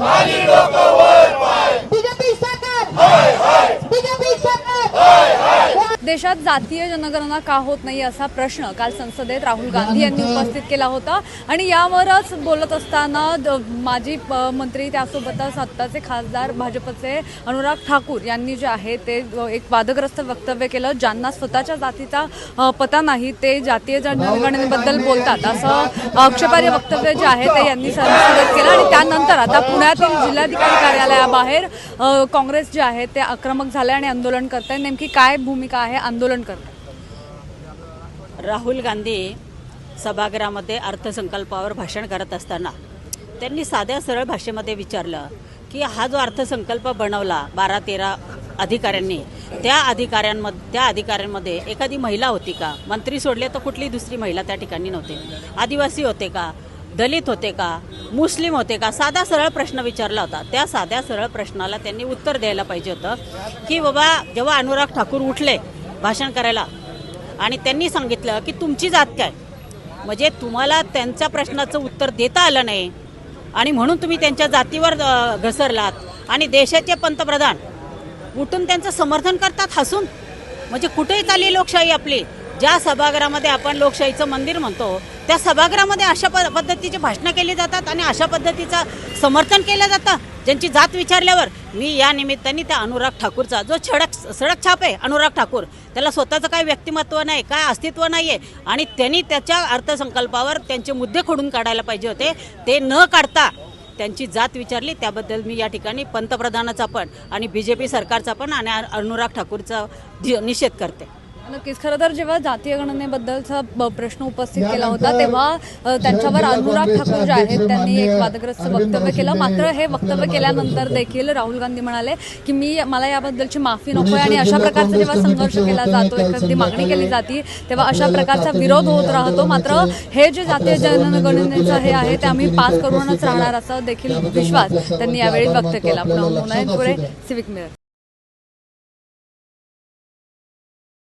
Mali do देशात जातीय जनगणना का होत नाही असा प्रश्न काल संसदेत राहुल गांधी यांनी उपस्थित केला होता. आणि यावरच बोलत असताना माजी प- मंत्री त्यासोबतच आत्ताचे खासदार भाजपचे अनुराग ठाकूर यांनी जे आहे ते एक वादग्रस्त वक्तव्य केलं. ज्यांना स्वतःच्या जातीचा पता नाही ते जातीय जनगणनेबद्दल बोलतात असं आक्षेपार्ह वक्तव्य जे आहे ते यांनी संसदेत केलं. आणि त्यानंतर आता पुण्यातील जिल्हाधिकारी कार्यालयाबाहेर काँग्रेस जे आहे ते आक्रमक झाले आणि आंदोलन करत आहे नेमकी काय भूमिका आहे आंदोलन करतात. राहुल गांधी सभागृहामध्ये अर्थसंकल्पावर भाषण करत असताना त्यांनी साध्या सरळ भाषेमध्ये विचारलं की हा जो अर्थसंकल्प बनवला बारा तेरा अधिकाऱ्यांनी त्या अधिकाऱ्यांमध्ये त्या अधिकाऱ्यांमध्ये एखादी महिला होती का? मंत्री सोडले तर कुठली दुसरी महिला त्या ठिकाणी नव्हते? आदिवासी होते का? दलित होते का? मुस्लिम होते का? साधा सरळ प्रश्न विचारला होता. त्या साध्या सरळ प्रश्नाला त्यांनी उत्तर द्यायला पाहिजे होतं की बाबा जेव्हा अनुराग ठाकूर उठले भाषण करायला. आणि त्यांनी सांगितलं की तुमची जात काय? म्हणजे तुम्हाला त्यांच्या प्रश्नाचं उत्तर देता आलं नाही आणि म्हणून तुम्ही त्यांच्या जातीवर घसरलात. आणि देशाचे पंतप्रधान उठून त्यांचं समर्थन करतात हसून. म्हणजे कुठेही चालली लोकशाही आपली. ज्या सभागृहामध्ये आपण लोकशाहीचं मंदिर म्हणतो त्या सभागृहामध्ये अशा प पद्धतीची भाषणं केली जातात आणि अशा पद्धतीचं समर्थन केलं जातं. ज्यांची जात विचारल्यावर मी या निमित्ताने त्या अनुराग ठाकूरचा जो छडक सडक छाप आहे अनुराग ठाकूर त्याला स्वतःचं काय व्यक्तिमत्व नाही काय अस्तित्व नाही आहे आणि त्यांनी त्याच्या अर्थसंकल्पावर त्यांचे मुद्दे खोडून काढायला पाहिजे होते. ते न काढता त्यांची जात विचारली. त्याबद्दल मी या ठिकाणी पंतप्रधानाचा पण आणि बी जे पी सरकारचा पण आणि अनुराग ठाकूरचा निषेध करते. नक्कीच. खरं तर जेव्हा जातीय गणनेबद्दलचा प्रश्न उपस्थित केला होता तेव्हा त्यांच्यावर अनुराग ठाकूर जे आहेत त्यांनी एक वादग्रस्त वक्तव्य केलं. मात्र हे वक्तव्य केल्यानंतर देखील राहुल गांधी म्हणाले की मी मला याबद्दलची माफी नको आणि अशा प्रकारचा जेव्हा संघर्ष केला जातो एखादी मागणी केली जाते तेव्हा अशा प्रकारचा विरोध होत राहतो. मात्र हे जे जातीय जनगणनेचं हे आहे ते आम्ही पास करूनच राहणार असं देखील विश्वास त्यांनी यावेळी व्यक्त केला. पुन्हा पुरे सिविक मिरर